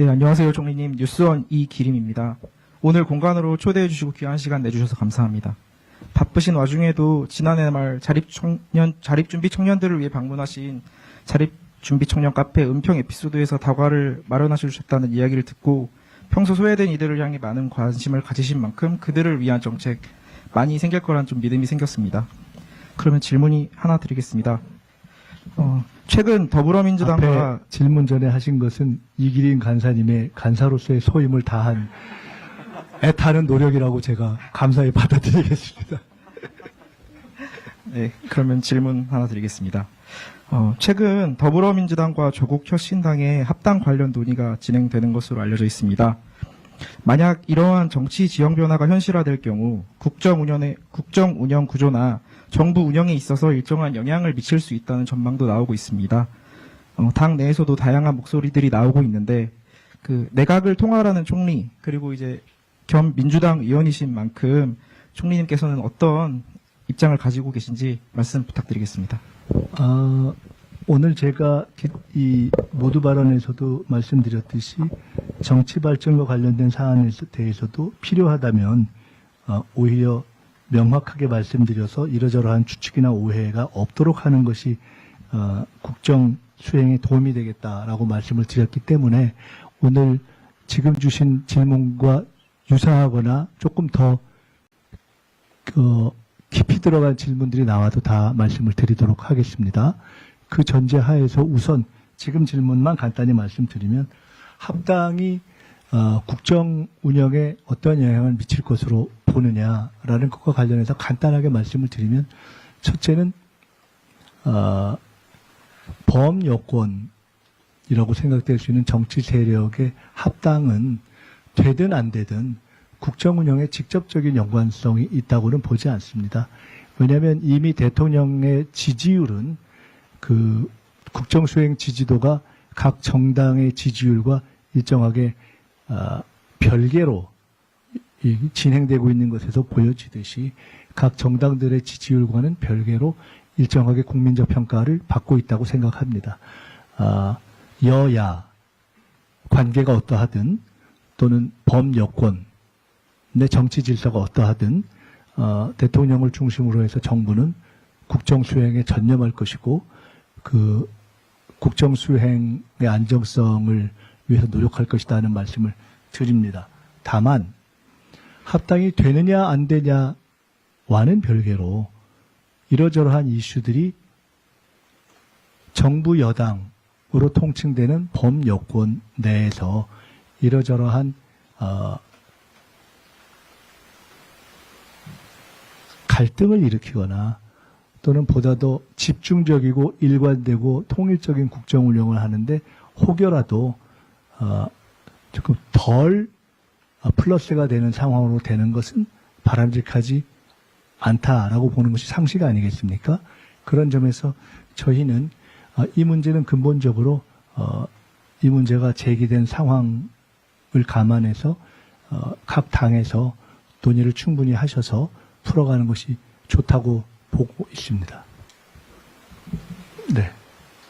네, 안녕하세요, 총리님. 뉴스원 이기림입니다. 오늘 공간으로 초대해 주시고 귀한 시간 내주셔서 감사합니다. 바쁘신 와중에도 지난해 말 자립 청년, 자립준비 청년들을 위해 방문하신 자립준비 청년 카페 은평 에피소드에서 다과를 마련하셔 주셨다는 이야기를 듣고 평소 소외된 이들을 향해 많은 관심을 가지신 만큼 그들을 위한 정책 많이 생길 거란 좀 믿음이 생겼습니다. 그러면 질문이 하나 드리겠습니다. 어, 최근 더불어민주당과 질문 전에 하신 것은 이기린 간사님의 간사로서의 소임을 다한 애타는 노력이라고 제가 감사히 받아들이겠습니다. 네, 그러면 질문 하나 드리겠습니다. 어, 최근 더불어민주당과 조국혁신당의 합당 관련 논의가 진행되는 것으로 알려져 있습니다. 만약 이러한 정치 지형 변화가 현실화될 경우 국정 운영의 국정 운영 구조나 정부 운영에 있어서 일정한 영향을 미칠 수 있다는 전망도 나오고 있습니다. 어, 당 내에서도 다양한 목소리들이 나오고 있는데 그 내각을 통할하는 총리 그리고 이제 겸 민주당 의원이신 만큼 총리님께서는 어떤 입장을 가지고 계신지 말씀 부탁드리겠습니다. 아, 오늘 제가 기- 이 모두 발언에서도 말씀드렸듯이 정치 발전과 관련된 사안에 대해서도 필요하다면 어, 오히려 명확하게 말씀드려서 이러저러한 추측이나 오해가 없도록 하는 것이 어, 국정 수행에 도움이 되겠다라고 말씀을 드렸기 때문에 오늘 지금 주신 질문과 유사하거나 조금 더 그, 깊이 들어간 질문들이 나와도 다 말씀을 드리도록 하겠습니다. 그 전제 하에서 우선 지금 질문만 간단히 말씀드리면 합당이 어, 국정 운영에 어떤 영향을 미칠 것으로 보느냐라는 것과 관련해서 간단하게 말씀을 드리면 첫째는 어, 범 여권이라고 생각될 수 있는 정치 세력의 합당은 되든 안 되든 국정 운영에 직접적인 연관성이 있다고는 보지 않습니다. 왜냐하면 이미 대통령의 지지율은 그 국정 수행 지지도가 각 정당의 지지율과 일정하게 아, 별개로 이- 진행되고 있는 것에서 보여지듯이 각 정당들의 지지율과는 별개로 일정하게 국민적 평가를 받고 있다고 생각합니다. 아, 여야 관계가 어떠하든 또는 범여권 내 정치 질서가 어떠하든 어, 대통령을 중심으로 해서 정부는 국정 수행에 전념할 것이고 그 국정 수행의 안정성을 위해서 노력할 것이다 는 말씀을 드립니다. 다만 합당이 되느냐 안 되냐와는 별개로 이러저러한 이슈들이 정부 여당으로 통칭되는 범여권 내에서 이러저러한 어, 갈등을 일으키거나 또는 보다 더 집중적이고 일관되고 통일적인 국정 운영을 하는데 혹여라도 어, 조금 덜 어, 플러스가 되는 상황으로 되는 것은 바람직하지 않다라고 보는 것이 상식 아니겠습니까? 그런 점에서 저희는 어, 이 문제는 근본적으로 어, 이 문제가 제기된 상황을 감안해서 어, 각 당에서 논의를 충분히 하셔서 풀어가는 것이 좋다고 보고 있습니다. 네.